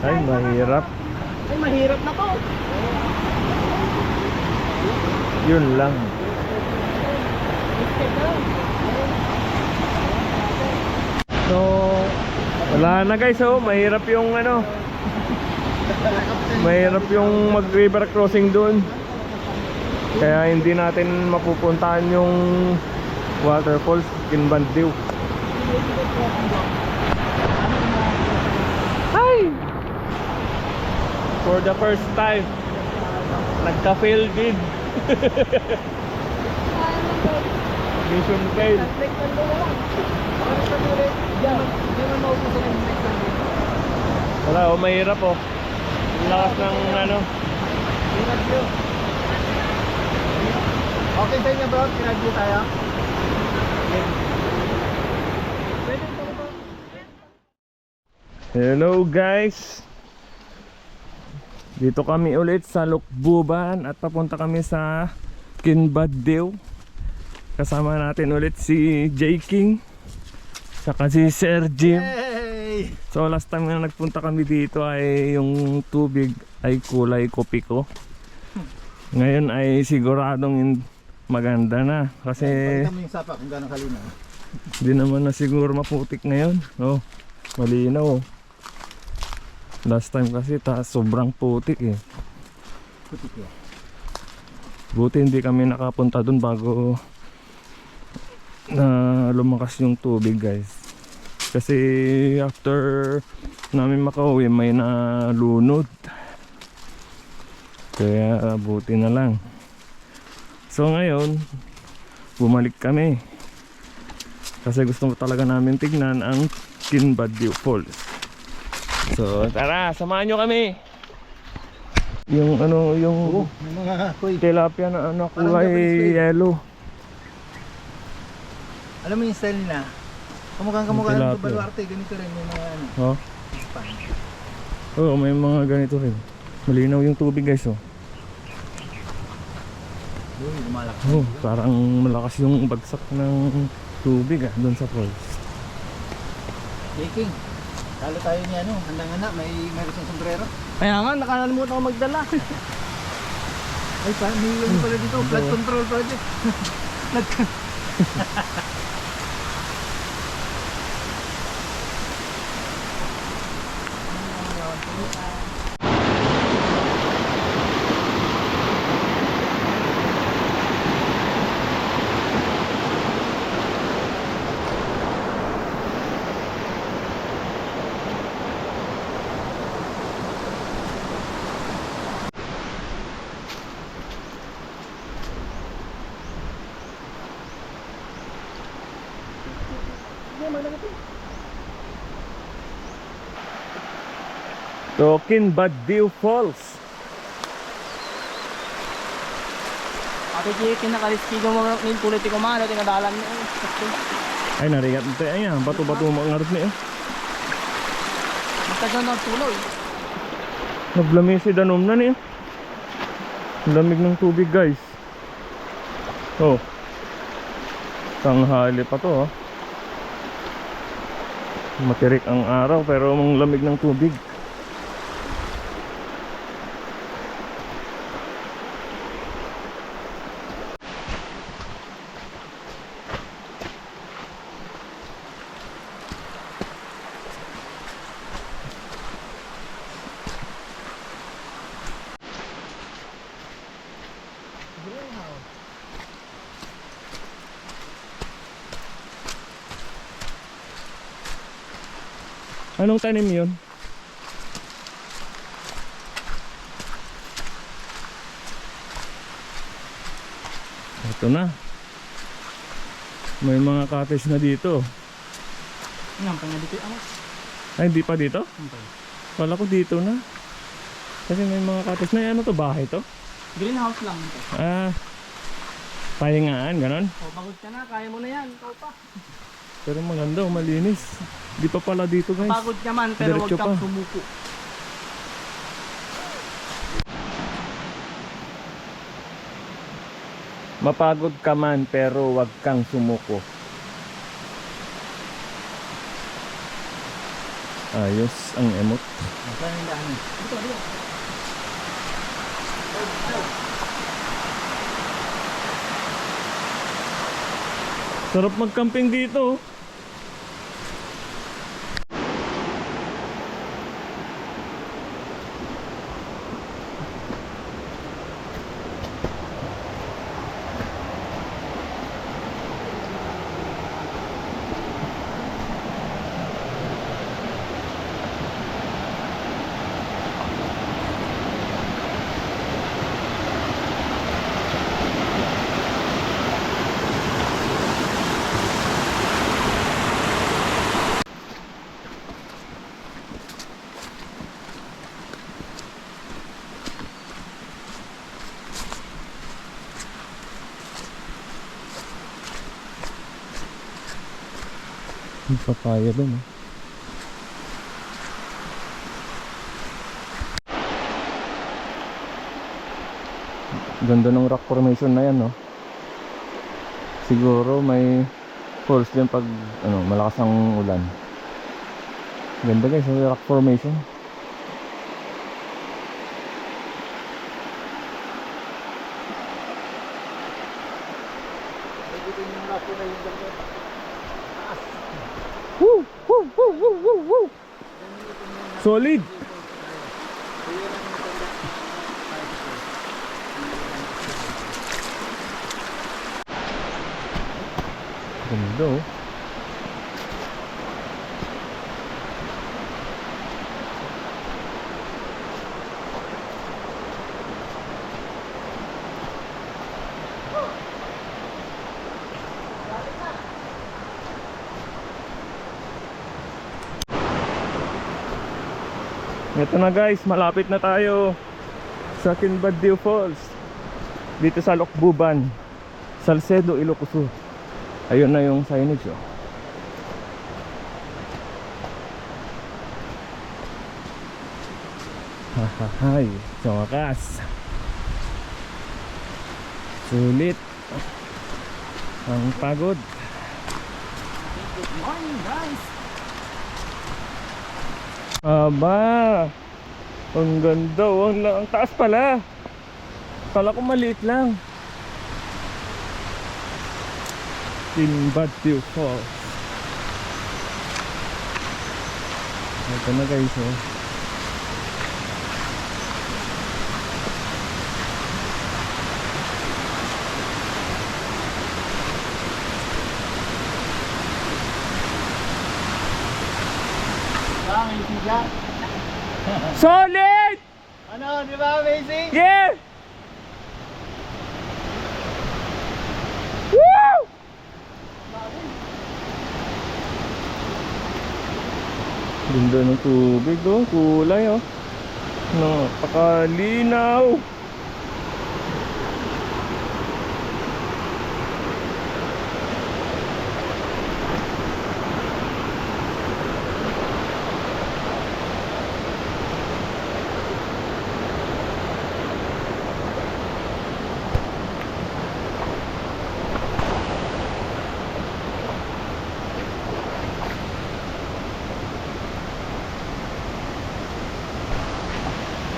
Ay, mahirap. Ay, mahirap na to. Yun lang. So, wala na guys oh, mahirap yung ano. Mahirap yung mag river crossing doon. Kaya hindi natin mapupuntahan yung waterfalls Kinbandiw. Hi! For the first time, nagka-fail din. Mission fail. Yung next time. Wala oh, mahirap oh. Ang lakas ng ano. Okay sa inyo bro, pinag-view tayo. Hello guys. Dito kami ulit sa Lukbuban at papunta kami sa Kinbaddew. Kasama natin ulit si J King saka si Sir Jim. Hey! So last time na nagpunta kami dito ay yung tubig ay kulay kopi ko. Ngayon ay siguradong maganda na kasi Pakita mo yung sapa kung gano'ng kalinaw. Hindi naman na siguro maputik ngayon. Oh, malinaw. oh. Last time kasi ta sobrang putik eh. Putik yun. Buti hindi kami nakapunta dun bago na lumakas yung tubig guys. Kasi after namin makauwi may nalunod. Kaya buti na lang. So ngayon, bumalik kami. Kasi gusto talaga namin tignan ang Kinbadyo Falls. So tara, samahan nyo kami. Yung ano, yung may mga kuy. tilapia na ano, kulay yellow. Alam mo yung style nila? Kamukhang kamukha ng. Baluarte, ganito rin yung mga ano. Oh. Oo, may mga ganito rin. Malinaw yung tubig guys oh. Oh, parang malakas yung bagsak ng tubig ah, doon sa falls. Baking. Talo tayo ni ano, handang-handa, may meron siyang sombrero. Kaya nga, nakalimutan ko magdala. Ay pa, may ano pala dito, flood control project. flood con- Tokin Baddew Falls. Ate Jay, kinakalistigo mo ng politiko man, ito nadalan mo. Ay, narigat ito. Ay, ah, bato-bato mga niya. eh. Matagal na tuloy. Naglami si Danom na niya. Ang lamig ng tubig guys. Oh. Tanghali pa to ha. Matirik ang araw pero ang lamig ng tubig. Anong tanim yun? Ito na. May mga cottage na dito. Ano, pang dito ang Ay, hindi pa dito? Wala ko dito na. Kasi may mga cottage na. Ano to? Bahay to? Greenhouse lang ito. Ah, pahingaan, ganon. O, pagod ka na, kaya mo na yan. Ikaw pa. Pero maganda, malinis. Di pa pala dito guys. Pagod ka man, pero huwag Diretso kang pa. sumuko. Mapagod ka man pero wag kang sumuko. Ayos ang emot. Dito, dito. Sarap mag-camping dito. May papaya doon. eh. Ganda ng rock formation na yan, no? Siguro may falls din pag ano, malakas ang ulan. Ganda guys, yung rock formation. Dito yung na Solid! Ito na guys, malapit na tayo sa Kinbaddio Falls. Dito sa Lokbuban, Salcedo, Ilocos Sur. Ayun na yung signage oh. Hahahay, sa wakas. Sulit. Ang pagod. Good morning, guys! Aba! Ang ganda oh. Ang, ang taas pala. Kala ko maliit lang. Timbaddio Falls. Ito na guys oh. Solid! Ano, di ba amazing? Yeah! Woo! Ganda ng tubig oh, kulay oh. Napakalinaw.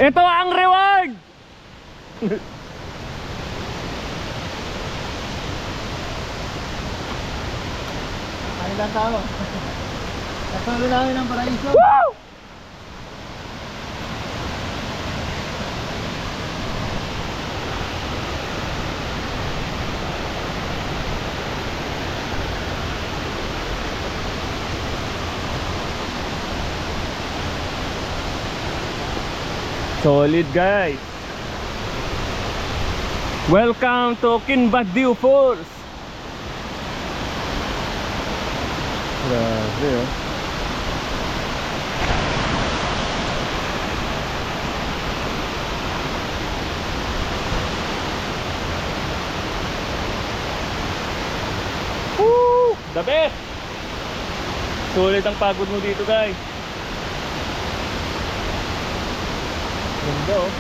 Ito ang reward! Ano lang tao? Nasulo namin ang paraiso. Woo! Solid guys. Welcome to Kinbaddio Falls. Grabe oh. Woo! The best! Sulit ang pagod mo dito guys. Ganda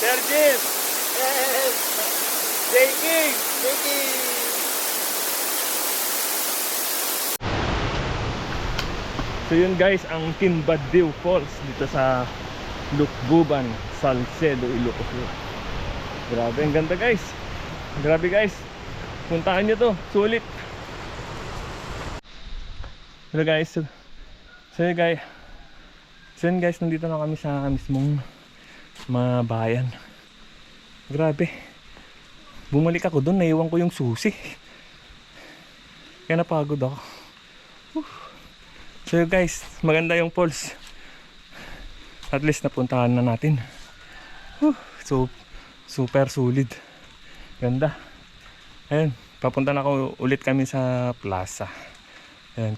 Sir Jim! Yes! Shaking! So yun guys, ang Kinbaddiw Falls dito sa Lukbuban, Salcedo, Ilocos. Grabe, ang ganda guys. Grabe guys. Puntahan nyo to, sulit. Hello guys. So, so guys. So guys, nandito na kami sa mismong mga bayan. Grabe. Bumalik ako doon, naiwan ko yung susi. Kaya napagod ako. So yun guys, maganda yung falls. At least napuntahan na natin. Whew, so, super solid. Ganda. Ayun, papunta na ako ulit kami sa plaza.